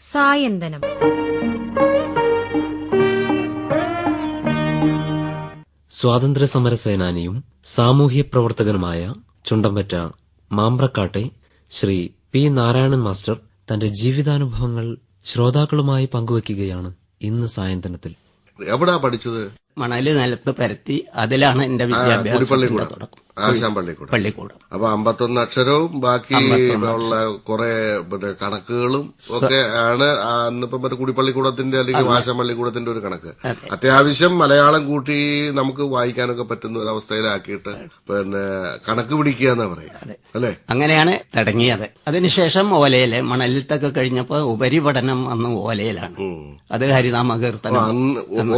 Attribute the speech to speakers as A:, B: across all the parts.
A: സായന്തനം.
B: സ്വാതന്ത്ര്യ സമര സേനാനിയും സാമൂഹ്യ പ്രവർത്തകനുമായ ചുണ്ടമ്പറ്റ മാമ്പ്രക്കാട്ടെ ശ്രീ പി നാരായണൻ മാസ്റ്റർ തന്റെ ജീവിതാനുഭവങ്ങൾ ശ്രോതാക്കളുമായി പങ്കുവയ്ക്കുകയാണ് ഇന്ന് സായന്തനത്തിൽ.
C: എവിടാ പഠിച്ചത്?
D: മണൽ നിലത്ത് പരത്തി അതിലാണ് എന്റെ
C: വിദ്യാഭ്യാസം
D: തുടക്കം.
C: ആശാൻ പള്ളിക്കൂടം.
D: പള്ളിക്കൂടം.
C: അപ്പൊ അമ്പത്തൊന്ന് അക്ഷരവും ബാക്കി ഉള്ള കുറെ പിന്നെ കണക്കുകളും ഒക്കെ ആണ് അന്നിപ്പം മറ്റേ കുടിപ്പള്ളിക്കൂടത്തിന്റെ അല്ലെങ്കിൽ ആശാൻ പള്ളിക്കൂടത്തിന്റെ ഒരു കണക്ക്. അത്യാവശ്യം മലയാളം കൂട്ടി നമുക്ക് വായിക്കാനൊക്കെ പറ്റുന്ന ഒരു അവസ്ഥയിലാക്കിയിട്ട് പിന്നെ കണക്ക് പിടിക്കുക എന്നാ പറയാ അല്ലെ?
D: അങ്ങനെയാണ് തുടങ്ങിയത്. അതിനുശേഷം ഓലയിൽ മണലിത്തൊക്കെ കഴിഞ്ഞപ്പോ ഉപരിപഠനം അന്ന് ഓലയിലാണ്. അത്
C: ഹരിതാമകീർത്തനം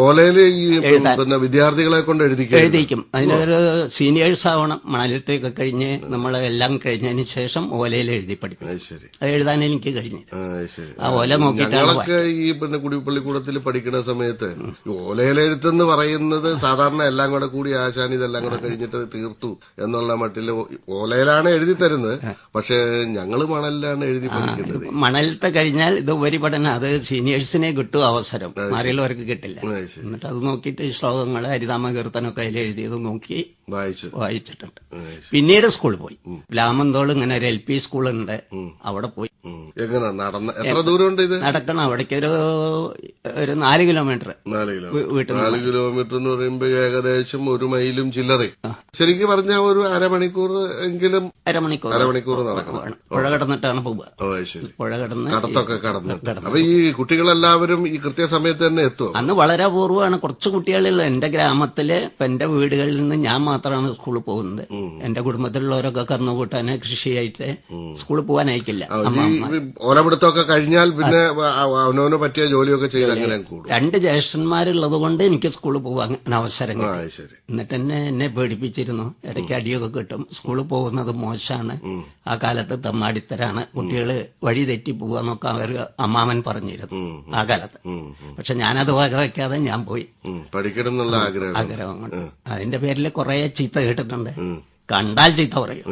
C: ഓലയിൽ ഈ പിന്നെ വിദ്യാർത്ഥികളെ കൊണ്ട് എഴുതിക്കുക
D: എഴുതിക്കും. അതിനൊരു സീനിയേഴ്സ് ആവണം. മണലത്തേക്ക് കഴിഞ്ഞ് നമ്മൾ എല്ലാം കഴിഞ്ഞതിന് ശേഷം ഓലയിൽ എഴുതി പഠിക്കും
C: അത്
D: എഴുതാൻ എനിക്ക് കഴിഞ്ഞില്ല.
C: ആ,
D: ഓല നോക്കിയിട്ടാണ്
C: ഈ പിന്നെ കുടിപ്പള്ളിക്കൂടത്തിൽ പഠിക്കുന്ന സമയത്ത് ഓലയിലെഴുത്തെന്ന് പറയുന്നത് സാധാരണ എല്ലാം കൂടെ കൂടി ആശാൻ ഇതെല്ലാം കൂടെ കഴിഞ്ഞിട്ട് തീർത്തു എന്നുള്ള മട്ടിൽ ഓലയിലാണ് എഴുതി തരുന്നത്. പക്ഷെ ഞങ്ങൾ മണലിലാണ് എഴുതി പഠിക്കുന്നത്.
D: മണലത്തെ കഴിഞ്ഞാൽ ഇത് ഉപരിപഠനം. അത് സീനിയേഴ്സിനെ കിട്ടും അവസരം. മാറിയുള്ളവർക്ക് കിട്ടില്ല. എന്നിട്ട് അത് നോക്കിയിട്ട് ശ്ലോകങ്ങൾ ഹരിതാമ കീർത്തനൊക്കെ അതിൽ എഴുതിയത് നോക്കി
C: വായിച്ചു.
D: വായിച്ചിട്ടുണ്ട്. പിന്നീട് സ്കൂളിൽ പോയി. ലാമന്തോൾ ഇങ്ങനെ ഒരു എൽ പി സ്കൂളുണ്ട്. അവിടെ പോയി.
C: ഉം. എങ്ങനെ നടന്ന? എത്ര ദൂരമുണ്ട് ഇത്?
D: നടക്കണം. അവിടേക്ക് ഒരു ഒരു നാല് കിലോമീറ്റർ. വീട്ടിൽ
C: നാല് കിലോമീറ്റർ എന്ന് പറയുമ്പോ ഏകദേശം ഒരു മൈലും ചില്ലറ ശരിക്കും പറഞ്ഞാൽ ഒരു അരമണിക്കൂർ എങ്കിലും
D: അരമണിക്കൂർ
C: അരമണിക്കൂർ നടക്കണം.
D: പുഴ കടന്നിട്ടാണ് പോവുക. പുഴ കടന്ന്
C: കടത്തൊക്കെ കടന്ന്. അപ്പൊ ഈ കുട്ടികളെല്ലാവരും ഈ കൃത്യസമയത്ത് തന്നെ എത്തും
D: അന്ന് വളരെ അപൂർവമാണ്. കുറച്ച് കുട്ടികളുള്ള എന്റെ ഗ്രാമത്തിൽ ഇപ്പൊ എന്റെ വീടുകളിൽ നിന്ന് ഞാൻ മാത്രമാണ് സ്കൂളിൽ പോകുന്നത്. എന്റെ കുടുംബത്തിലുള്ളവരൊക്കെ കന്നുകൂട്ടാന് കൃഷിയായിട്ട് സ്കൂളിൽ പോകാൻ അയക്കില്ല.
C: ഓലപിടുത്തമൊക്കെ കഴിഞ്ഞാൽ പിന്നെ അവ- അവനവന് പറ്റിയ ജോലിയൊക്കെ ചെയ്ത് അങ്ങനെ
D: രണ്ട് ജ്യേഷ്ഠന്മാരുള്ളത് കൊണ്ട് എനിക്ക് സ്കൂളിൽ പോകാൻ അവസരം എന്നിട്ട് എന്നെ എന്നെ പേടിപ്പിച്ചിരുന്നു. ഇടയ്ക്ക് അടിയൊക്കെ കിട്ടും. സ്കൂളിൽ പോകുന്നത് മോശമാണ്. ആ കാലത്ത് തമ്മാടിത്തരാണ്. കുട്ടികൾ വഴി തെറ്റി പോവാന്നൊക്കെ അവർ അമ്മാമൻ പറഞ്ഞിരുന്നു ആ കാലത്ത്. പക്ഷെ ഞാനത് വക വെക്കാതെ ഞാൻ പോയി.
C: ഉം, പഠിക്കണം എന്നുള്ള ആഗ്രഹം
D: ആഗ്രഹങ്ങൾ അതിന്റെ പേരിൽ കുറെ ചീത്ത കേട്ടിട്ടുണ്ട്. കണ്ടാൽ ചീത്ത പറയും.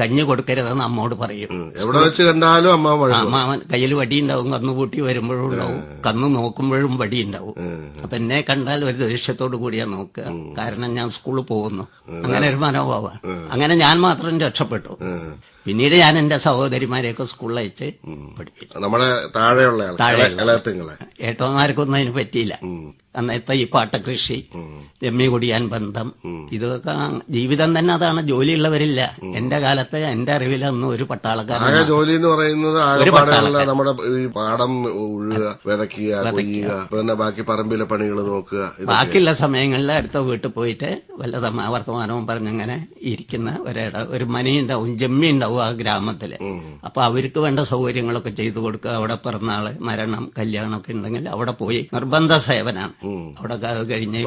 D: കഞ്ഞി കൊടുക്കരുതെന്ന് അമ്മോട് പറയും.
C: എവിടെ വെച്ച് കണ്ടാലും അമ്മ
D: അമ്മാവൻ കയ്യിൽ വടി ഉണ്ടാവും കന്നു കൂട്ടി വരുമ്പോഴും ഉണ്ടാവും കന്നു നോക്കുമ്പോഴും വടി ഉണ്ടാവും അപ്പൊ എന്നെ കണ്ടാൽ ഒരു ദേഷ്യത്തോടു കൂടിയാ നോക്കുക. കാരണം ഞാൻ സ്കൂളിൽ പോകുന്നു. അങ്ങനെ ഒരു മനോഭാവമാണ് അങ്ങനെ ഞാൻ മാത്രം രക്ഷപ്പെട്ടു. പിന്നീട് ഞാൻ എന്റെ സഹോദരിമാരെയൊക്കെ സ്കൂളിൽ അയച്ച് പഠിപ്പിച്ചു.
C: നമ്മുടെ താഴെയുള്ള
D: ഏട്ടന്മാർക്കൊന്നും അതിന് പറ്റിയില്ല. അന്നത്തെ ഈ പാട്ടകൃഷി രമ്യ കുടിയാൻ ബന്ധം. ഇതൊക്കെ ജീവിതം തന്നെ അതാണ് ജോലിയുള്ളവരില്ല. എന്റെ കാലത്ത് എന്റെ അറിവിൽ അന്ന് ഒരു പട്ടാളക്കാരൻ
C: ജോലി എന്ന് പറയുന്നത്
D: ഒരു
C: നമ്മുടെ ഈ പാടം ഉഴുക വിതയ്ക്കുക പിന്നെ ബാക്കി പറമ്പിലെ പണികൾ നോക്കുക
D: ബാക്കിയുള്ള സമയങ്ങളിൽ അടുത്ത വീട്ടിൽ പോയിട്ട് വല്ല തമാ- വർത്തമാനവും പറഞ്ഞങ്ങനെ ഇരിക്കുന്ന ഒരിട ഒരു മനി ഉണ്ടാവും ജമ്മി ഉണ്ടാവും ആ ഗ്രാമത്തിൽ. അപ്പൊ അവർക്ക് വേണ്ട സൗകര്യങ്ങളൊക്കെ ചെയ്തു കൊടുക്കുക. അവിടെ പിറന്നാൾ മരണം കല്യാണം ഒക്കെ ഉണ്ടെങ്കിൽ അവിടെ പോയി നിർബന്ധ സേവനാണ്. അവിടെ കഴിഞ്ഞേ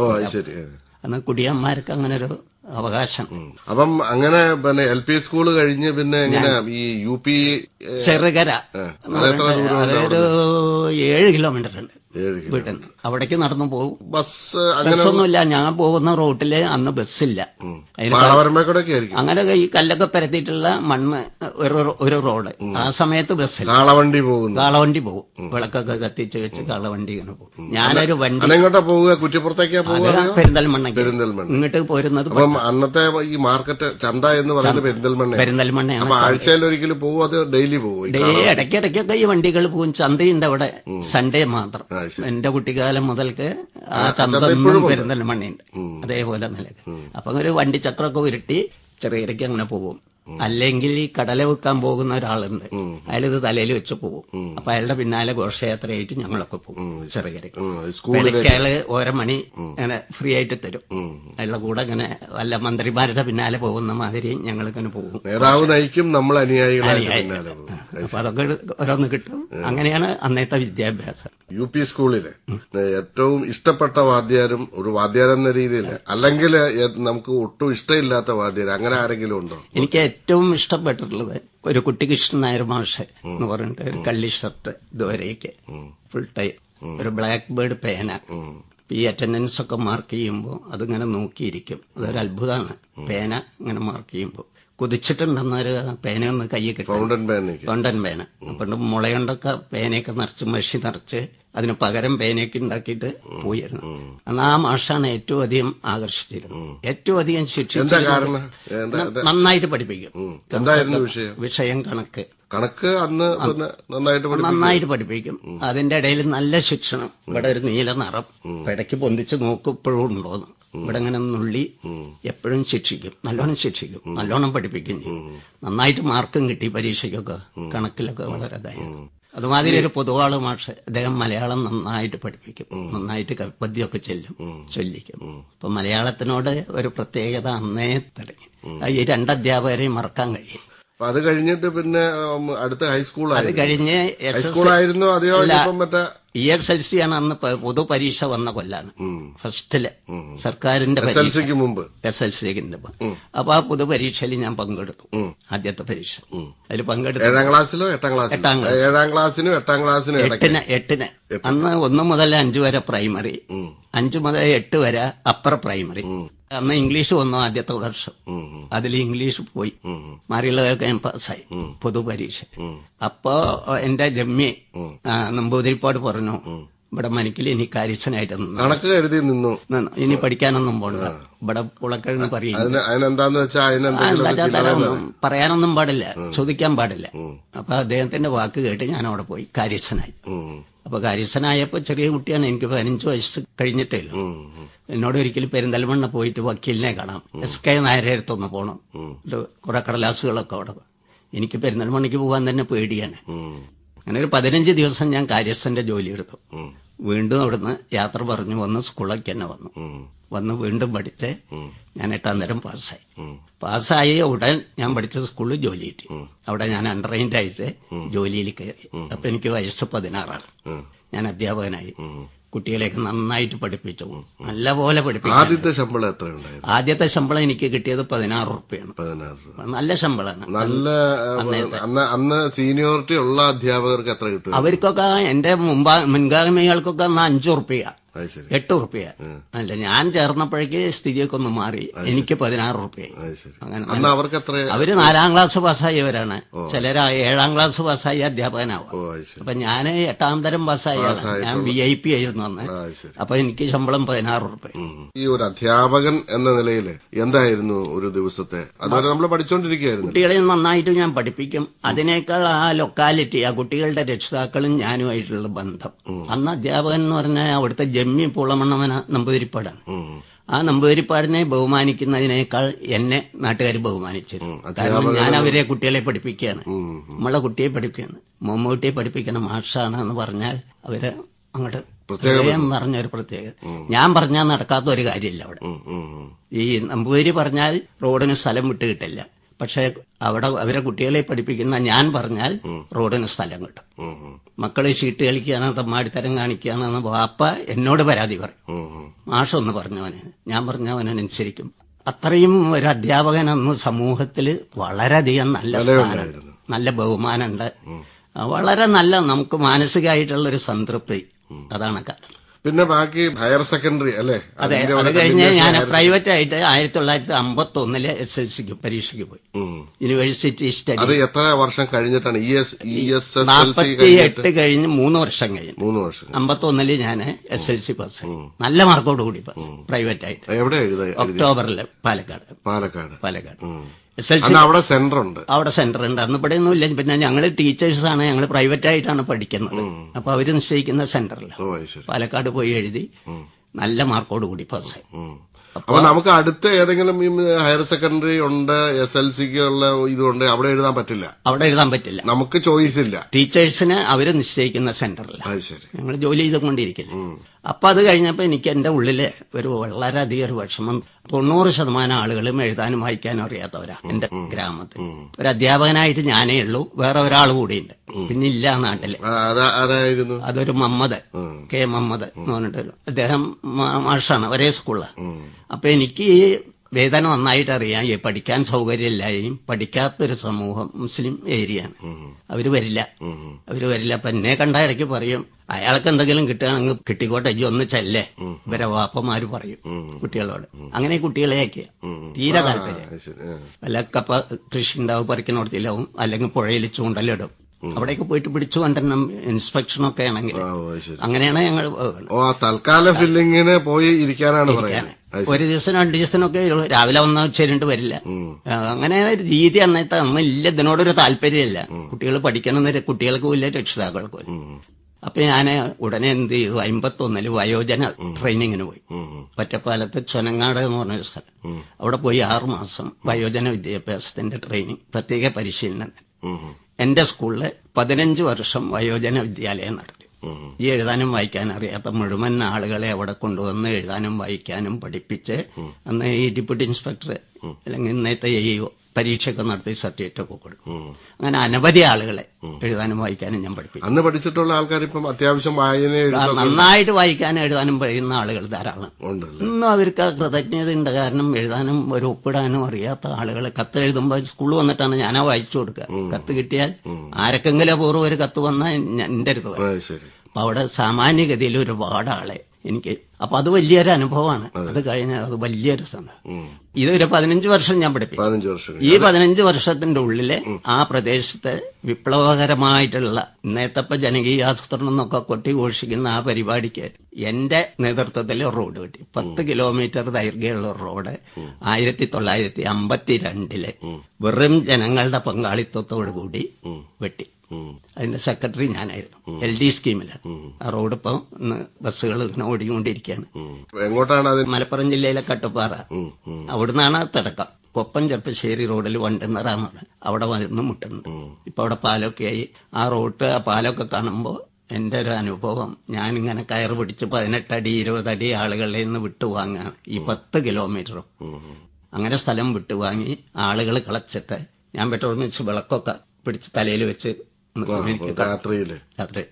D: അന്ന് കുടിയന്മാർക്ക് അങ്ങനെ ഒരു അവകാശം
C: അപ്പം അങ്ങനെ പിന്നെ എൽ പി സ്കൂൾ കഴിഞ്ഞ് പിന്നെ എങ്ങനെ? ഈ യു പി
D: ചെറുകര അതൊരു ഏഴ് കിലോമീറ്റർ ഉണ്ട് വീട്ടിൽ അവിടേക്ക് നടന്നു പോകും.
C: ബസ്
D: ബസ്സൊന്നുമില്ല. ഞാൻ പോകുന്ന റോട്ടിൽ അന്ന് ബസ്സില്ല. അങ്ങനെ ഈ കല്ലൊക്കെ പരത്തിയിട്ടുള്ള മണ്ണ് ഒരു റോഡ്. ആ സമയത്ത് ബസ്സില്ല.
C: കാളവണ്ടി പോകും
D: കാളവണ്ടി പോകും. വിളക്കൊക്കെ കത്തിച്ച് വെച്ച് കാളവണ്ടി ഇങ്ങനെ പോകും. ഞാനൊരു വണ്ടി
C: അങ്ങോട്ട് പോവുക? കുറ്റിപ്പുറത്തേക്കാ പോവുക പെരിന്തൽമണ്ണ.
D: ഇങ്ങോട്ട് പോരുന്നത്
C: അന്നത്തെ ഈ മാർക്കറ്റ് ചന്ത എന്ന് പറയുന്നത് പെരിന്തൽമണ്ണ
D: പെരിന്തൽമണ്ണയാണ്.
C: ആഴ്ചയിൽ ഒരിക്കലും പോകും അത് ഡെയിലി പോകും
D: ഡെയിലി ഇടയ്ക്കിടയ്ക്കൊക്കെ ഈ വണ്ടികൾ പോകും. ചന്തയുണ്ട് അവിടെ. സൺഡേ മാത്രം. എന്റെ കുട്ടിക്കാലം മുതൽക്ക് ആ ചന്തം ഇന്നും പെരുന്തൽമണ്ണയുണ്ട് അതേപോലെ നിലയ്ക്ക്. അപ്പൊ ഒരു വണ്ടി ചക്രമൊക്കെ ഉരുട്ടി ചെറിയരയ്ക്ക് അങ്ങനെ പോകും അല്ലെങ്കിൽ ഈ കടല വെക്കാൻ പോകുന്ന ഒരാളുണ്ട്. അയാളിത് തലയിൽ വെച്ച് പോകും അപ്പൊ അയാളുടെ പിന്നാലെ ഘോഷയാത്രയായിട്ട് ഞങ്ങളൊക്കെ പോകും ചെറിയ അയാൾ ഓരോ മണി അങ്ങനെ ഫ്രീ ആയിട്ട് തരും. അയാളുടെ കൂടെ അങ്ങനെ വല്ല മന്ത്രിമാരുടെ പിന്നാലെ പോകുന്ന മാതിരി ഞങ്ങൾക്കങ്ങനെ പോകും.
C: നേതാവ് നയിക്കും നമ്മൾ
D: അപ്പൊ അതൊക്കെ ഓരോന്ന് കിട്ടും. അങ്ങനെയാണ് അന്നത്തെ വിദ്യാഭ്യാസം.
C: യു പി സ്കൂളിൽ ഏറ്റവും ഇഷ്ടപ്പെട്ട വാദ്യാരും ഒരു വാദ്യാരെന്ന രീതിയിൽ അല്ലെങ്കിൽ നമുക്ക് ഒട്ടും ഇഷ്ടമില്ലാത്ത വാദ്യാരം അങ്ങനെ ആരെങ്കിലും ഉണ്ടോ?
D: എനിക്ക് ഏറ്റവും ഇഷ്ടപ്പെട്ടിട്ടുള്ളത് ഒരു കുട്ടികൃഷ്ണൻ നായർ മാഷ് എന്ന് പറഞ്ഞിട്ട് ഒരു കള്ളി ഷർട്ട് ഇതുവരേക്ക് ഫുൾ ടൈം ഒരു ബ്ലാക്ക് ബേർഡ് പേന. ഈ അറ്റൻഡൻസ് ഒക്കെ മാർക്ക് ചെയ്യുമ്പോൾ അതിങ്ങനെ നോക്കിയിരിക്കും. അതൊരു അത്ഭുതമാണ് പേന ഇങ്ങനെ മാർക്ക് ചെയ്യുമ്പോൾ കുതിച്ചിട്ടുണ്ടെന്നൊരു പേനയൊന്ന് കയ്യിൽ കിട്ടും.
C: ഫൗണ്ടൻ പേനയ്ക്ക്
D: ഫൗണ്ടൻ പേന പണ്ട് മുളയുണ്ടൊക്കെ പേനയൊക്കെ നിറച്ച് മഷി നിറച്ച് അതിന് പകരം പേനയൊക്കെ ഉണ്ടാക്കിയിട്ട് പോയിരുന്നു. അന്ന് ആ മാഷാണ് ഏറ്റവും അധികം ആകർഷിച്ചിരുന്നത്. ഏറ്റവും അധികം ശിക്ഷിച്ചത് നന്നായിട്ട് പഠിപ്പിക്കും.
C: വിഷയം?
D: കണക്ക്.
C: കണക്ക് അന്ന് നന്നായിട്ട് പഠിപ്പിക്കും.
D: നന്നായിട്ട് പഠിപ്പിക്കും. അതിന്റെ ഇടയിൽ നല്ല ശിക്ഷണം. ഇവിടെ ഒരു നീല നിറം. ഇടയ്ക്ക് പൊന്തിച്ച് നോക്കും ഇപ്പോഴും ഉണ്ടോന്ന്. ഇവിടെ ഇങ്ങനെ നുള്ളി എപ്പോഴും ശിക്ഷിക്കും. നല്ലോണം ശിക്ഷിക്കും. നല്ലോണം പഠിപ്പിക്കും. നന്നായിട്ട് മാർക്കും കിട്ടി പരീക്ഷയ്ക്കൊക്കെ. കണക്കിലൊക്കെ വളരെ അതുമാതിരി ഒരു പൊതുവാൾ മാഷ് അദ്ദേഹം മലയാളം നന്നായിട്ട് പഠിപ്പിക്കും. നന്നായിട്ട് കവിപ്പദ്യമൊക്കെ ചെല്ലും. ചൊല്ലിക്കും. അപ്പൊ മലയാളത്തിനോട് ഒരു പ്രത്യേകത അന്നേ തുടങ്ങി ഈ രണ്ട് അധ്യാപകരെയും മറക്കാൻ കഴിയും.
C: അത് കഴിഞ്ഞിട്ട് പിന്നെ അടുത്ത അടുത്ത
D: അത് കഴിഞ്ഞ്
C: ഹൈസ്കൂളായിരുന്നു അതെയോ മറ്റേ
D: ഇ എസ് എൽ സി ആണ് അന്ന് പൊതുപരീക്ഷ വന്ന കൊല്ലാണ്. ഫസ്റ്റിൽ സർക്കാരിന്റെ
C: എസ് എൽ സിക്ക് മുമ്പ്.
D: എസ് എൽ സിന്റെ അപ്പൊ ആ പൊതുപരീക്ഷയിൽ ഞാൻ പങ്കെടുത്തു. ആദ്യത്തെ പരീക്ഷ. അതിൽ പങ്കെടുത്തു.
C: ഏഴാം ക്ലാസ്സിലോ എട്ടാം ക്ലാസ്
D: എട്ടാം ക്ലാസ്.
C: ഏഴാം ക്ലാസ്സിനും എട്ടാം ക്ലാസ്സിനും
D: എട്ടിന് എട്ടിന്. അന്ന് ഒന്ന് മുതൽ അഞ്ചു വരെ പ്രൈമറി. അഞ്ചു മുതൽ എട്ട് വരെ അപ്പർ പ്രൈമറി. അന്ന് ഇംഗ്ലീഷ് വന്നു ആദ്യത്തെ വർഷം. അതിൽ ഇംഗ്ലീഷ് പോയി. മാറിയുള്ളതൊക്കെ ഞാൻ പാസ്സായി. പൊതുപരീക്ഷ. അപ്പോ എന്റെ ജമ്മി നമ്പൂതിരിപ്പാട് പറഞ്ഞു ഇവിടെ മനക്കിൽ ഇനി കാര്യസ്ഥനായിട്ട്
C: കണക്ക് കരുതി നിന്നു.
D: ഇനി പഠിക്കാനൊന്നും പോണ്ട ഇവിടെ പുളക്കഴിഞ്ഞ് പറയും
C: അതിന് വെച്ചാൽ അതിനെന്തെങ്കിലും
D: പറയാനൊന്നും പാടില്ല. ചോദിക്കാൻ പാടില്ല. അപ്പൊ അദ്ദേഹത്തിന്റെ വാക്ക് കേട്ട് ഞാൻ അവിടെ പോയി. കാര്യസ്ഥനായി. അപ്പൊ കാര്യസ്ഥനായപ്പോ ചെറിയ കുട്ടിയാണ്. എനിക്ക് പതിനഞ്ച് വയസ്സ് കഴിഞ്ഞിട്ടേ എന്നോട് ഒരിക്കലും പെരിന്തൽമണ്ണ പോയിട്ട് വക്കീലിനെ കാണാം. എസ് കെ നായരത്തൊന്ന് പോണം. പോകണം കുറെ കടലാസുകളൊക്കെ അവിടെ. എനിക്ക് പെരിന്തൽമണ്ണയ്ക്ക് പോകാൻ തന്നെ പേടിയാണ്. അങ്ങനെ ഒരു പതിനഞ്ച് ദിവസം ഞാൻ കാര്യസ്ഥന്റെ ജോലി എടുത്തു വീണ്ടും അവിടുന്ന് യാത്ര പറഞ്ഞു വന്ന് സ്കൂളിലേക്ക് തന്നെ വന്നു. വന്ന് വീണ്ടും പഠിച്ച് ഞാൻ എട്ടാം തരം പാസ്സായി. പാസ്സായി ഉടൻ ഞാൻ പഠിച്ച സ്കൂളിൽ ജോലി കിട്ടി. അവിടെ ഞാൻ അണ്ടർറൈൻഡ് ആയിട്ട് ജോലിയിൽ കയറി. അപ്പൊ എനിക്ക് വയസ്സ് പതിനാറാണ്. ഞാൻ അധ്യാപകനായി. കുട്ടികളെയൊക്കെ നന്നായിട്ട് പഠിപ്പിച്ചു. നല്ലപോലെ പഠിപ്പിച്ചു.
C: ആദ്യത്തെ ശമ്പളം എത്ര
D: ആദ്യത്തെ ശമ്പളം എനിക്ക് കിട്ടിയത് പതിനാറ് റുപ്യാണ്. നല്ല ശമ്പളമാണ്.
C: നല്ല അന്ന് സീനിയോറിറ്റി ഉള്ള അധ്യാപകർക്ക് എത്ര കിട്ടും
D: അവർക്കൊക്കെ എന്റെ മുമ്പാ മുൻഗാമികൾക്കൊക്കെ അന്ന് അഞ്ചു റുപ്യ. എട്ട് റുപ്യ അല്ല ഞാൻ ചേർന്നപ്പോഴേക്ക് സ്ഥിതിയൊക്കെ ഒന്ന് മാറി എനിക്ക് പതിനാറ് റുപ്യ അങ്ങനെ
C: അവർക്ക്
D: അവർ നാലാം ക്ലാസ് പാസ്സായവരാണ്. ചിലര് ഏഴാം ക്ലാസ് പാസ്സായി അധ്യാപകനാവും. അപ്പൊ ഞാൻ എട്ടാം തരം പാസ്സായാണ് ഞാൻ വി ഐ പി ആയിരുന്നു അന്ന്. അപ്പൊ എനിക്ക് ശമ്പളം പതിനാറ് റുപ്യ
C: ഈ ഒരു അധ്യാപകൻ എന്ന നിലയിൽ എന്തായിരുന്നു ഒരു ദിവസത്തെ? നമ്മൾ പഠിച്ചുകൊണ്ടിരിക്കുകയായിരുന്നു
D: കുട്ടികളെ നന്നായിട്ട് ഞാൻ പഠിപ്പിക്കും. അതിനേക്കാൾ ആ ലൊക്കാലിറ്റി ആ കുട്ടികളുടെ രക്ഷിതാക്കളും ഞാനുമായിട്ടുള്ള ബന്ധം. അന്ന് അധ്യാപകൻ എന്ന് പറഞ്ഞാൽ അവിടുത്തെ ജമ്മി പുളമണ്ണമന നമ്പൂതിരിപ്പാടാണ്. ആ നമ്പൂതിരിപ്പാടിനെ ബഹുമാനിക്കുന്നതിനേക്കാൾ എന്നെ നാട്ടുകാർ ബഹുമാനിച്ചിരുന്നു കാരണം ഞാൻ അവരെ കുട്ടികളെ പഠിപ്പിക്കുകയാണ്. നമ്മളെ കുട്ടിയെ പഠിപ്പിക്കുകയാണ്. മമ്മൂട്ടിയെ പഠിപ്പിക്കണം മാഷാണ് എന്ന് പറഞ്ഞാൽ അവർ അങ്ങോട്ട് പറഞ്ഞ ഒരു പ്രത്യേകത. ഞാൻ പറഞ്ഞാൽ നടക്കാത്ത ഒരു കാര്യമില്ല അവിടെ. ഈ നമ്പൂതിരി പറഞ്ഞാൽ റോഡിന് സ്ഥലം വിട്ട് കിട്ടില്ല. പക്ഷെ അവിടെ അവരെ കുട്ടികളെ പഠിപ്പിക്കുന്ന ഞാൻ പറഞ്ഞാൽ റോഡിന് സ്ഥലം കിട്ടും. മക്കളെ ചീട്ട് കളിക്കുകയാണ് തമ്മാടിത്തരം കാണിക്കുകയാണെന്ന് വാപ്പ എന്നോട് പരാതി പറയും. മാഷൊന്ന് പറഞ്ഞവന്. ഞാൻ പറഞ്ഞവനനുസരിക്കും അത്രയും ഒരു അധ്യാപകൻ അന്ന് സമൂഹത്തിൽ വളരെയധികം നല്ല സ്ഥാനം നല്ല ബഹുമാനമുണ്ട്. വളരെ നല്ല നമുക്ക് മാനസികമായിട്ടുള്ള ഒരു സംതൃപ്തി അതാണ് കാരണം.
C: പിന്നെ ബാക്കി ഹയർ സെക്കൻഡറി അല്ലേ?
D: അതെ അത് കഴിഞ്ഞ് ഞാൻ പ്രൈവറ്റ് ആയിട്ട് ആയിരത്തി തൊള്ളായിരത്തി അമ്പത്തി ഒന്നിൽ എസ് എൽ സിക്ക് പരീക്ഷയ്ക്ക് പോയി. യൂണിവേഴ്സിറ്റി സ്റ്റഡി
C: അത് എത്ര വർഷം കഴിഞ്ഞിട്ടാണ് എസ് എസ്
D: നാൽപ്പത്തി എട്ട് കഴിഞ്ഞ് മൂന്ന് വർഷം കഴിഞ്ഞു.
C: മൂന്ന് വർഷം
D: അമ്പത്തി ഒന്നിൽ ഞാൻ എസ് എൽ സി പാസ് നല്ല മാർക്കോട് കൂടി പാസ് പ്രൈവറ്റ് ആയിട്ട്
C: എവിടെ
D: ഒക്ടോബറിൽ പാലക്കാട്.
C: പാലക്കാട്.
D: പാലക്കാട്.
C: ഉം.
D: എസ് എൽ സി
C: അവിടെ സെന്റർ ഉണ്ട്
D: അവിടെ സെന്റർ ഉണ്ട് അന്ന് ഇവിടെ ഒന്നുമില്ല പിന്നെ ഞങ്ങൾ ടീച്ചേഴ്സാണ് ഞങ്ങൾ പ്രൈവറ്റ് ആയിട്ടാണ് പഠിക്കുന്നത്. അപ്പൊ അവർ നിശ്ചയിക്കുന്ന സെന്ററിൽ പാലക്കാട് പോയി എഴുതി നല്ല മാർക്കോട് കൂടി പാസ്സായി.
C: അപ്പൊ നമുക്ക് അടുത്ത ഏതെങ്കിലും ഹയർ സെക്കൻഡറി ഉണ്ട് എസ് എൽ സിക്ക് ഉള്ള ഇതുണ്ട് അവിടെ എഴുതാൻ പറ്റില്ല.
D: അവിടെ എഴുതാൻ പറ്റില്ല.
C: നമുക്ക് ചോയ്സ് ഇല്ല.
D: ടീച്ചേഴ്സിന് അവർ നിശ്ചയിക്കുന്ന സെന്ററിൽ. ഞങ്ങൾ ജോലി ചെയ്തുകൊണ്ടിരിക്കുന്നു. അപ്പൊ അത് കഴിഞ്ഞപ്പോ എനിക്ക് എന്റെ ഉള്ളിൽ ഒരു വളരെയധികം ഒരു വിഷമം തൊണ്ണൂറ് ശതമാനം ആളുകളും എഴുതാനും വായിക്കാനും അറിയാത്തവരാ എന്റെ ഗ്രാമത്തിൽ. ഒരു അധ്യാപകനായിട്ട് ഞാനേ ഉള്ളൂ വേറെ ഒരാൾ കൂടിയുണ്ട്. പിന്നെ ഇല്ല
C: നാട്ടിൽ.
D: അതൊരു മമ്മദ് കെ മമ്മദ് എന്ന് പറഞ്ഞിട്ട് അദ്ദേഹം മാഷാണ് ഒരേ സ്കൂളിലാണ് അപ്പൊ എനിക്ക് വേദന നന്നായിട്ട് അറിയാം. ഈ പഠിക്കാൻ സൗകര്യമില്ലായും പഠിക്കാത്തൊരു സമൂഹം മുസ്ലിം ഏരിയ ആണ് അവർ വരില്ല. അവർ വരില്ല. അപ്പൊ എന്നെ കണ്ട ഇടയ്ക്ക് പറയും അയാൾക്ക് എന്തെങ്കിലും കിട്ടുകയാണെങ്കിൽ കിട്ടിക്കോട്ടെ ജി ഒന്ന് ചെല്ലേ. ഇവരെ വാപ്പമാര് പറയും കുട്ടികളോട്. അങ്ങനെ കുട്ടികളെയൊക്കെ തീരെ താല്പര്യം. വല്ല കപ്പ കൃഷി ഉണ്ടാവും പറിക്കണോടത്തിലാവും അല്ലെങ്കിൽ പുഴയിൽ ചൂണ്ടലിടും. അവിടെയൊക്കെ പോയിട്ട് പിടിച്ചു
C: കണ്ടെണ്ണം ഇൻസ്പെക്ഷൻ ഒക്കെ ആണെങ്കിൽ.
D: അങ്ങനെയാണ് ഞങ്ങൾ
C: തൽക്കാല ഫില്ലിങ്ങിന് പോയി ഇരിക്കാനാണ്
D: ഒരു ദിവസം രണ്ട് ദിവസത്തിനൊക്കെ. രാവിലെ വന്ന ഉച്ചരിണ്ട് വരില്ല. അങ്ങനെ അങ്ങനെയാണ് ഒരു രീതി അന്നത്തെ അന്ന് ഇല്ല ഇതിനോടൊരു താല്പര്യമില്ല. കുട്ടികൾ പഠിക്കണമെന്ന് കുട്ടികൾക്കും ഇല്ല രക്ഷിതാക്കൾക്കും അപ്പൊ ഞാൻ ഉടനെ എന്ത് ചെയ്തു? അമ്പത്തൊന്നിൽ വയോജന ട്രെയിനിങ്ങിന് പോയി. ഒറ്റപ്പാലത്ത് ചൊനങ്ങാട് എന്ന് പറഞ്ഞൊരു സ്ഥലം. അവിടെ പോയി ആറു മാസം വയോജന വിദ്യാഭ്യാസത്തിന്റെ ട്രെയിനിങ് പ്രത്യേക പരിശീലനം. എന്റെ സ്കൂളിൽ പതിനഞ്ച് വർഷം വയോജന വിദ്യാലയം നടത്തി. ഈ എഴുതാനും വായിക്കാൻ അറിയാത്ത മുഴുവൻ ആളുകളെ അവിടെ കൊണ്ടുവന്ന് എഴുതാനും വായിക്കാനും പഠിപ്പിച്ച് അന്ന് ഈ ഡെപ്യൂട്ടി ഇൻസ്പെക്ടർ അല്ലെങ്കിൽ ഇന്നത്തെ ഈ പരീക്ഷയൊക്കെ നടത്തി സർട്ടിഫിക്കറ്റ് ഒക്കെ കൊടുക്കും. അങ്ങനെ അനവധി ആളുകളെ എഴുതാനും വായിക്കാനും ഞാൻ പഠിപ്പിച്ചു.
C: അന്ന് പഠിച്ചിട്ടുള്ള ആൾക്കാർ ഇപ്പം അത്യാവശ്യം വായന
D: നന്നായിട്ട് വായിക്കാനും എഴുതാനും കഴിയുന്ന ആളുകൾ ധാരാളം. ഇന്നും അവർക്ക് ആ കൃതജ്ഞത ഉണ്ട് കാരണം എഴുതാനും ഒരു ഒപ്പിടാനും അറിയാത്ത ആളുകളെ കത്ത് എഴുതുമ്പോൾ സ്കൂളിൽ വന്നിട്ടാണ് ഞാനാ വായിച്ചു കൊടുക്കുക. കത്ത് കിട്ടിയാൽ ആരൊക്കെങ്കിലും അപൂർവം ഒരു കത്ത് വന്നാൽ എന്റെ അടുത്ത് അപ്പൊ അവിടെ സാമാന്യഗതിയിൽ ഒരുപാട് ആളെ എനിക്ക് അപ്പൊ അത് വലിയൊരു അനുഭവമാണ്. അത്. കഴിഞ്ഞ അത് വലിയൊരു സംഭവം ഇതൊരു പതിനഞ്ച് വർഷം ഞാൻ
C: വർഷം
D: ഈ പതിനഞ്ച് വർഷത്തിന്റെ ഉള്ളിൽ ആ പ്രദേശത്തെ വിപ്ലവകരമായിട്ടുള്ള നേത്തപ്പ ജനകീയാസൂത്രണം എന്നൊക്കെ കൊട്ടി ഘോഷിക്കുന്ന ആ പരിപാടിക്ക് എന്റെ നേതൃത്വത്തിൽ റോഡ് കിട്ടി. പത്ത് കിലോമീറ്റർ ദൈർഘ്യമുള്ള റോഡ് ആയിരത്തി തൊള്ളായിരത്തി അമ്പത്തിരണ്ടിൽ വെറും ജനങ്ങളുടെ പങ്കാളിത്തത്തോടു കൂടി വെട്ടി. അതിന്റെ സെക്രട്ടറി ഞാനായിരുന്നു. എൽ ഡി സ്കീമിലാണ് ആ റോഡ് ഇപ്പം ഇന്ന് ബസ്സുകൾ ഇങ്ങനെ ഓടിക്കൊണ്ടിരിക്കുകയാണ്
C: എങ്ങോട്ടാണ്
D: മലപ്പുറം ജില്ലയിലെ കട്ടുപ്പാറ. അവിടുന്നാണ് തുടക്കം. കൊപ്പം ചെറുപ്പശ്ശേരി റോഡിൽ വണ്ടുന്നറാന്ന് പറഞ്ഞു അവിടെ വന്ന് മുട്ടുന്നുണ്ട് ഇപ്പൊ അവിടെ പാലൊക്കെ ആയി. ആ റോഡ് ആ പാലൊക്കെ കാണുമ്പോൾ എന്റെ ഒരു അനുഭവം ഞാൻ ഇങ്ങനെ കയറ് പിടിച്ച് പതിനെട്ടടി ഇരുപതടി ആളുകളിൽ നിന്ന് വിട്ടു വാങ്ങുകയാണ് ഈ പത്ത് കിലോമീറ്ററും. അങ്ങനെ സ്ഥലം വിട്ടുവാങ്ങി ആളുകൾ കളച്ചിട്ട് ഞാൻ പെട്രോൾ വെച്ച് വിളക്കൊക്കെ പിടിച്ച് തലയിൽ വെച്ച് രാത്രിയിൽ.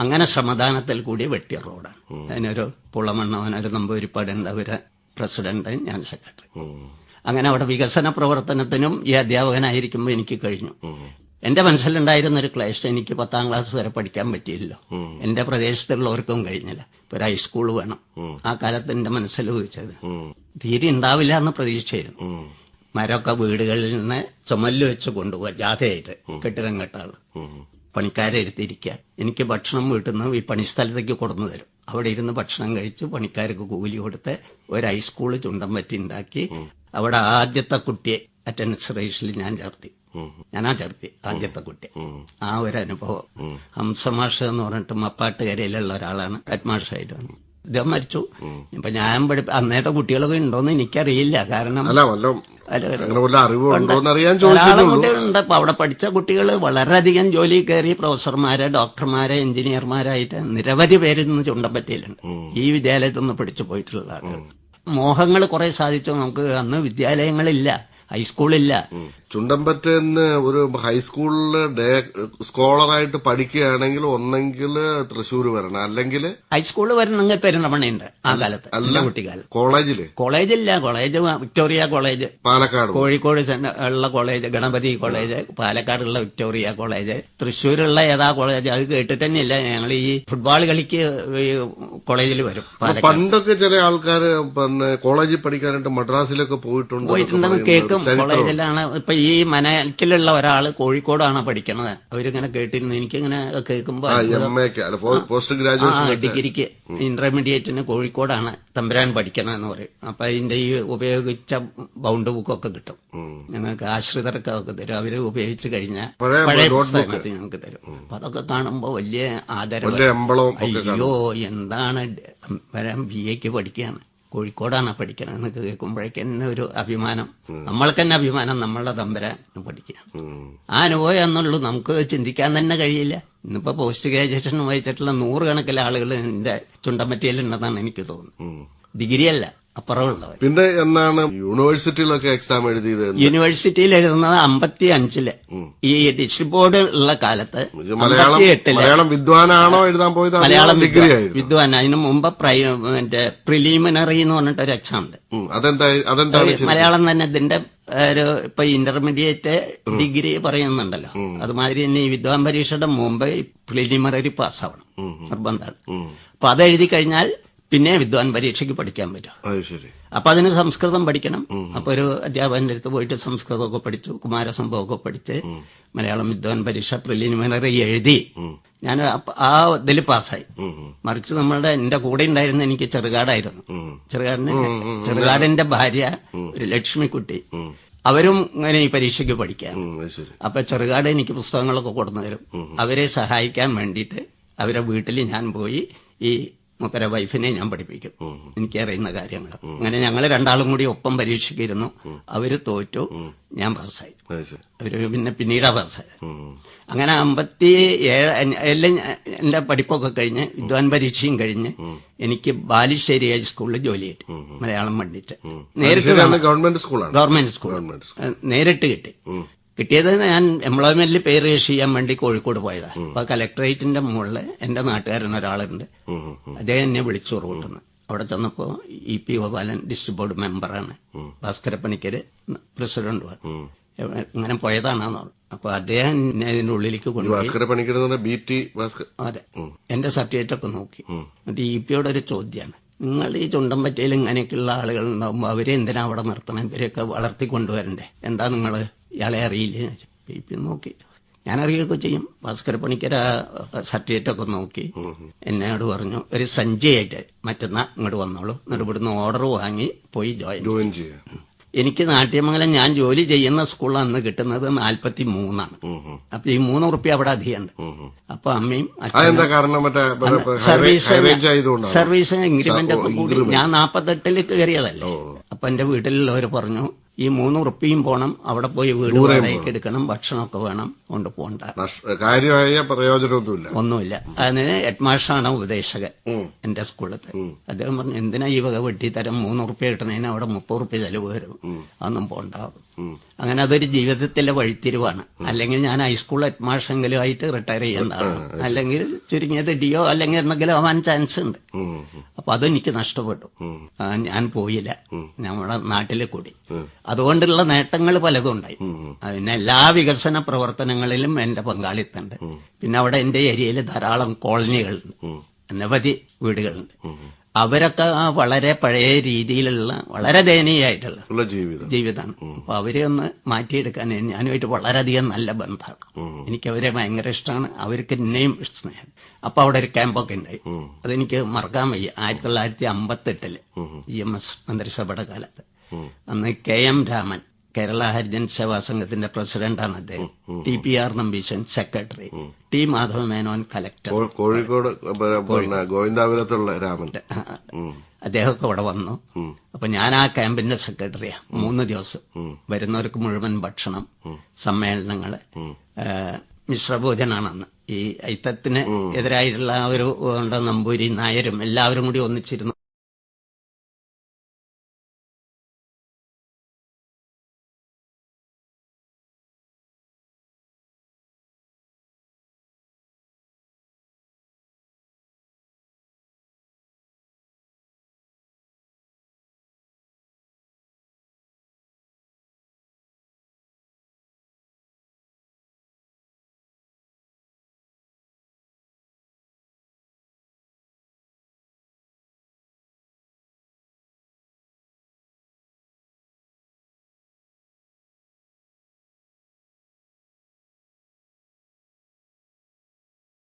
D: അങ്ങനെ ശ്രമദാനത്തിൽ കൂടി വെട്ടിയ റോഡാണ് അതിനൊരു പുളമണ്ണവൻ ഒരു നമ്പൂരിപ്പാടുണ്ട് അവർ പ്രസിഡന്റ് ഞാൻ സെക്രട്ടറി. അങ്ങനെ അവിടെ വികസന പ്രവർത്തനത്തിനും ഈ അധ്യാപകനായിരിക്കുമ്പോൾ എനിക്ക് കഴിഞ്ഞു. എന്റെ മനസ്സിലുണ്ടായിരുന്ന ഒരു ക്ലേശം എനിക്ക് പത്താം ക്ലാസ് വരെ പഠിക്കാൻ പറ്റിയില്ലോ. എന്റെ പ്രദേശത്തുള്ളവർക്കും കഴിഞ്ഞില്ല. ഇപ്പൊ ഒരു ഹൈസ്കൂൾ വേണം. ആ കാലത്ത് എന്റെ മനസ്സിൽ ചോദിച്ചത് തീരെ ഉണ്ടാവില്ല എന്ന് പ്രതീക്ഷയായിരുന്നു മരമൊക്കെ വീടുകളിൽ നിന്ന് ചുമൽ വെച്ച് കൊണ്ടുപോകുക ജാഥയായിട്ട്. കെട്ടിടം കെട്ടാൾ പണിക്കാരെ എടുത്തിരിക്കുക എനിക്ക് ഭക്ഷണം വീട്ടിൽ നിന്ന് ഈ പണിസ്ഥലത്തേക്ക് കൊടുന്നു തരും. അവിടെ ഇരുന്ന് ഭക്ഷണം കഴിച്ച് പണിക്കാർക്ക് കൂലി കൊടുത്ത് ഒരു ഹൈസ്കൂൾ ചുണ്ടം പറ്റി ഉണ്ടാക്കി അവിടെ ആദ്യത്തെ കുട്ടിയെ അറ്റൻഡൻസ് റേഷനിൽ ഞാൻ ചേർത്തി. ഞാനാ ചേർത്തി ആദ്യത്തെ കുട്ടി ആ ഒരു അനുഭവം. ഹംസമാഷ എന്ന് പറഞ്ഞിട്ട് മപ്പാട്ടുകരയിലുള്ള ഒരാളാണ്. ഹെഡ് മാഷായിട്ട് വന്നു. ഇദ്ദേഹം മരിച്ചു. ഇപ്പൊ ഞാൻ പഠിപ്പ അന്നേത്തെ കുട്ടികളൊക്കെ ഉണ്ടോന്ന് എനിക്കറിയില്ല. കാരണം കുട്ടികളുണ്ട്. അപ്പൊ അവിടെ പഠിച്ച കുട്ടികൾ വളരെയധികം ജോലി കയറി പ്രൊഫസർമാര് ഡോക്ടർമാര് എഞ്ചിനീയർമാരായിട്ട് നിരവധി പേര് ഇന്ന് ചുണ്ടപ്പറ്റയിലുണ്ട് ഈ വിദ്യാലയത്തിൽ നിന്ന് പഠിച്ചു പോയിട്ടുള്ള ആളുകൾ. മോഹങ്ങൾ കുറെ സാധിച്ചു നമുക്ക് അന്ന് വിദ്യാലയങ്ങളില്ല ഹൈസ്കൂളില്ല.
C: ചുണ്ടമ്പറ്റന്ന് ഒരു ഹൈസ്കൂളിൽ ഡേ സ്കോളറായിട്ട് പഠിക്കുകയാണെങ്കിൽ ഒന്നെങ്കിൽ തൃശ്ശൂർ വരണം. അല്ലെങ്കിൽ
D: ഹൈസ്കൂളിൽ വരണമെങ്കിൽ പെരുന്തമണയുണ്ട് ആ കാലത്ത് അല്ല. കുട്ടിക്കാലം
C: കോളേജിൽ?
D: കോളേജില്ല. College Victoria college.
C: Palakkad.
D: Kozhikode ഉള്ള കോളേജ് ഗണപതി കോളേജ് പാലക്കാടുള്ള വിക്ടോറിയ കോളേജ്. തൃശ്ശൂരുള്ള ഏതാ കോളേജ് അത് കേട്ടിട്ട് തന്നെയില്ല ഞങ്ങൾ ഈ ഫുട്ബോൾ കളിക്ക് കോളേജിൽ വരും
C: പണ്ടൊക്കെ ചില ആൾക്കാര് പിന്നെ കോളേജിൽ പഠിക്കാനായിട്ട് മദ്രാസിലൊക്കെ പോയിട്ടുണ്ട്
D: പോയിട്ടുണ്ടെന്ന് കേൾക്കും. കോളേജിലാണ് ഇപ്പൊ ഈ മനക്കിലുള്ള ഒരാൾ കോഴിക്കോടാണ് പഠിക്കണത്. അവരിങ്ങനെ കേട്ടിരുന്നു. എനിക്കിങ്ങനെ കേൾക്കുമ്പോ
C: ആ
D: അത്ഭുതം.
C: എം എക്ക് അല്ല പോസ്റ്റ് ഗ്രാജുവേഷൻ
D: ഡിഗ്രിക്ക് ഇന്റർമീഡിയറ്റിന് കോഴിക്കോടാണ് തമ്പുരാൻ പഠിക്കണമെന്ന് പറയും. അപ്പൊ അതിന്റെ ഈ ഉപയോഗിച്ച ബൗണ്ട് ബുക്കൊക്കെ കിട്ടും. ഞങ്ങൾക്ക് ആശ്രിതർക്ക് അതൊക്കെ തരും. അവർ ഉപയോഗിച്ച് കഴിഞ്ഞാൽ
C: പഴയ.
D: പുസ്തകത്തിൽ ഞങ്ങൾക്ക് തരും. അപ്പൊ അതൊക്കെ കാണുമ്പോ വലിയ ആദരവ്. അയ്യോ എന്താണ്? വരാൻ ബി എക്ക് പഠിക്കുകയാണ്. കോഴിക്കോടാണ് പഠിക്കണത് എന്നൊക്കെ കേൾക്കുമ്പോഴേക്ക് തന്നെ ഒരു അഭിമാനം. നമ്മൾക്ക് തന്നെ അഭിമാനം നമ്മളുടെ തമ്പരാൻ പഠിക്കുക. ആ അനുഭവം എന്നുള്ളൂ നമുക്ക് ചിന്തിക്കാൻ തന്നെ കഴിയില്ല. ഇന്നിപ്പോ പോസ്റ്റ് ഗ്രാജുവേഷൻ വായിച്ചിട്ടുള്ള നൂറുകണക്കിലെ ആളുകൾ എന്റെ ചുണ്ടമ്പറ്റിയിലുണ്ടെന്നാണ് എനിക്ക് തോന്നുന്നത് ഡിഗ്രി അല്ല അപ്പുറമുള്ളവർ
C: പിന്നെ എന്നാണ് യൂണിവേഴ്സിറ്റിയിലൊക്കെ എക്സാം എഴുതിയത്
D: യൂണിവേഴ്സിറ്റിയിൽ എഴുതുന്നത് അമ്പത്തി അഞ്ചിൽ ഈ ഡിസ്ട്രിക്ട് ബോർഡ് ഉള്ള കാലത്ത്
C: മലയാളം മലയാളം വിദ്വാനാണോ എഴുതാൻ പോയത്?
D: മലയാളം
C: ഡിഗ്രി
D: വിദ്വാൻ അതിനു മുമ്പ് മറ്റേ പ്രിലിമിനറി എന്ന് പറഞ്ഞിട്ട് ഒരു എക്സാം ഉണ്ട്
C: അതെന്താ
D: മലയാളം തന്നെ ഇതിന്റെ ഒരു ഇപ്പൊ ഇന്റർമീഡിയറ്റ് ഡിഗ്രി പറയുന്നുണ്ടല്ലോ. അതുമാതിരി തന്നെ ഈ വിദ്വാൻ പരീക്ഷയുടെ മുമ്പ് പ്രിലിമിനറി പാസ്സാവണം. നിർബന്ധമാണ്. അപ്പൊ അത് എഴുതി കഴിഞ്ഞാൽ പിന്നെ വിദ്വാൻ പരീക്ഷയ്ക്ക് പഠിക്കാൻ പറ്റും അപ്പൊ അതിന് സംസ്കൃതം പഠിക്കണം. അപ്പൊ ഒരു അധ്യാപകന്റെ അടുത്ത് പോയിട്ട് സംസ്കൃതമൊക്കെ പഠിച്ചു കുമാരസംഭവമൊക്കെ പഠിച്ച് മലയാളം വിദ്വാൻ പരീക്ഷ പ്രിലിമിനറി എഴുതി. ഞാൻ ആ ഇതിൽ പാസ്സായി. മറിച്ച് നമ്മളുടെ എന്റെ കൂടെ ഉണ്ടായിരുന്ന എനിക്ക് ചെറുകാടായിരുന്നു. ചെറുകാടിന് ചെറുകാടിന്റെ ഭാര്യ ഒരു ലക്ഷ്മിക്കുട്ടി. അവരും ഇങ്ങനെ ഈ പരീക്ഷയ്ക്ക്
C: പഠിക്കാം
D: അപ്പൊ ചെറുകാട് എനിക്ക് പുസ്തകങ്ങളൊക്കെ കൊടുന്നു തരും. അവരെ സഹായിക്കാൻ വേണ്ടിയിട്ട് അവരെ വീട്ടിൽ ഞാൻ പോയി ഈ മുപ്പര വൈഫിനെ ഞാൻ പഠിപ്പിക്കും. എനിക്കറിയുന്ന കാര്യങ്ങൾ അങ്ങനെ ഞങ്ങൾ രണ്ടാളും കൂടി ഒപ്പം പരീക്ഷയ്ക്കിരുന്നു അവർ തോറ്റു. ഞാൻ പാസ്സായി. അവർ പിന്നെ പിന്നീടാ പാസ്സായത്. അങ്ങനെ അമ്പത്തി ഏഴ് എല്ലാം എന്റെ പഠിപ്പൊക്കെ കഴിഞ്ഞ് വിദ്വാൻ പരീക്ഷയും കഴിഞ്ഞ് എനിക്ക് ബാലുശ്ശേരി ഹൈ സ്കൂളിൽ ജോലി കിട്ടി. മലയാളം പണ്ടിട്ട് നേരിട്ട്
C: ഗവൺമെന്റ്
D: സ്കൂൾ. നേരിട്ട് കിട്ടി. കിട്ടിയത് ഞാൻ എംപ്ലോയ്മെന്റിൽ പേര് രജിസ്റ്റർ ചെയ്യാൻ വേണ്ടി കോഴിക്കോട് പോയതാണ് അപ്പൊ കലക്ടറേറ്റിന്റെ മുകളിൽ എന്റെ നാട്ടുകാരൻ ഒരാളുണ്ട്. അദ്ദേഹം എന്നെ വിളിച്ചു റൂട്ടുന്നു. അവിടെ ചെന്നപ്പോ E P Gopalan district board മെമ്പറാണ്. ഭാസ്കര പണിക്കര് പ്രസിഡന്റുമാണ് ഇങ്ങനെ പോയതാണെന്ന് അപ്പൊ അദ്ദേഹം എന്നെ ഇതിന്റെ ഉള്ളിലേക്ക് കൊണ്ടുപോയി. അതെ. എന്റെ സർട്ടിഫിക്കറ്റ് ഒക്കെ നോക്കി. എന്നിട്ട് ഇ പിയോടെ ഒരു ചോദ്യമാണ് നിങ്ങൾ ഈ ചുണ്ടമ്പറ്റയിൽ ഇങ്ങനെയൊക്കെയുള്ള ആളുകൾ ഉണ്ടാവുമ്പോൾ അവരെ എന്തിനാ അവിടെ നിർത്തണം? ഇവരെയൊക്കെ വളർത്തി കൊണ്ടുവരണ്ടേ? എന്താ നിങ്ങൾ ഇയാളെ അറിയില്ല? പി പി നോക്കി. ഞാൻ അറിയുകയൊക്കെ ചെയ്യും. ഭാസ്കര പണിക്കര സർട്ടിഫിക്കറ്റ് ഒക്കെ നോക്കി. എന്നോട് പറഞ്ഞു ഒരു സഞ്ചിയായിട്ട് മറ്റന്നാ ഇങ്ങോട്ട് വന്നോളൂ. എന്നിട്ട് ഇവിടുന്ന് ഓർഡർ വാങ്ങി പോയി ജോയിൻ.
C: ജോയിൻ ചെയ്യാം.
D: എനിക്ക് നാട്യമംഗലം ഞാൻ ജോലി ചെയ്യുന്ന സ്കൂളിൽ അന്ന് കിട്ടുന്നത് നാൽപ്പത്തി മൂന്നാണ് അപ്പൊ ഈ മൂന്ന് ഉറുപ്പ്യ അവിടെ അധികമുണ്ട്. അപ്പൊ അമ്മയും സർവീസ് സർവീസ് ഇൻക്രിമെന്റ് ഒക്കെ കൂടി. ഞാൻ നാപ്പത്തെട്ടിൽ കയറിയതല്ലേ. അപ്പൊ എന്റെ വീട്ടിലുള്ളവർ പറഞ്ഞു ഈ മൂന്ന് ഉറുപ്പിയും പോണം അവിടെ പോയി വീട് വാടകയ്ക്ക് എടുക്കണം ഭക്ഷണമൊക്കെ വേണം കൊണ്ട്
C: പോകണ്ട കാര്യമായ പ്രയോജനമൊന്നുമില്ല.
D: ഒന്നുമില്ല. അതിന് ഹെഡ്മാഷാണ് ഉപദേശകൻ എന്റെ സ്കൂളിലത്തെ. അദ്ദേഹം പറഞ്ഞു എന്തിനാ ഈ വക വെട്ടി തരം മൂന്ന് ഉറുപ്പ്യ കിട്ടുന്നതിന് അവിടെ മുപ്പത് ഉറുപ്പ്യ ചെലവ് വരും? അതൊന്നും പോണ്ട. അങ്ങനെ അതൊരു ജീവിതത്തിലെ വഴിത്തിരിവാണ്. അല്ലെങ്കിൽ ഞാൻ ഹൈസ്കൂൾ ഹെഡ്മാഷെങ്കിലും ആയിട്ട് റിട്ടയർ ചെയ്യേണ്ടതാണ്. അല്ലെങ്കിൽ ചുരുങ്ങിയത് ഡിയോ അല്ലെങ്കിൽ എന്തെങ്കിലും ആവാൻ ചാൻസ് ഉണ്ട്. അപ്പൊ അതെനിക്ക് നഷ്ടപ്പെട്ടു. ഞാൻ പോയില്ല. നമ്മുടെ നാട്ടിലെ കൂടി. അതുകൊണ്ടുള്ള നേട്ടങ്ങൾ പലതും ഉണ്ടായി. പിന്നെ എല്ലാ വികസന പ്രവർത്തനങ്ങളിലും എന്റെ പങ്കാളിത്തമുണ്ട്. പിന്നെ അവിടെ എന്റെ ഏരിയയിൽ ധാരാളം കോളനികളുണ്ട്. അനവധി വീടുകളുണ്ട്. അവരൊക്കെ വളരെ പഴയ രീതിയിലുള്ള വളരെ ദയനീയമായിട്ടുള്ള ജീവിതമാണ്. അപ്പൊ അവരെ ഒന്ന് മാറ്റിയെടുക്കാൻ ഞാനുമായിട്ട് വളരെയധികം നല്ല ബന്ധമാണ്. എനിക്ക് അവരെ ഭയങ്കര ഇഷ്ടമാണ്. അവർക്ക് എന്നെയും സ്നേഹം. അപ്പൊ അവിടെ ഒരു ക്യാമ്പൊക്കെ ഉണ്ടായി. അതെനിക്ക് മറക്കാൻ വയ്യ. ആയിരത്തി തൊള്ളായിരത്തി അമ്പത്തെട്ടിൽ ഇ എം എസ് മന്ത്രിസഭയുടെ കാലത്ത് അന്ന് കെ എം രാമൻ കേരള ഹരിജൻ സേവാ സംഘത്തിന്റെ പ്രസിഡന്റാണ് അദ്ദേഹം. T P R Nambeesan secretary. T Madhava Menon collector
C: Kozhikode ഗോവിന്ദാപുരത്തുള്ള Raman.
D: അദ്ദേഹമൊക്കെ അവിടെ വന്നു. അപ്പൊ ഞാൻ ആ ക്യാമ്പിന്റെ സെക്രട്ടറിയാ. മൂന്ന് ദിവസം. വരുന്നവർക്ക് മുഴുവൻ ഭക്ഷണം സമ്മേളനങ്ങൾ. മിശ്രഭോജനാണ് അന്ന് ഈ ഐത്തത്തിന് എതിരായിട്ടുള്ള ആ ഒരു നമ്പൂരി നായരും എല്ലാവരും കൂടി ഒന്നിച്ചിരുന്നു.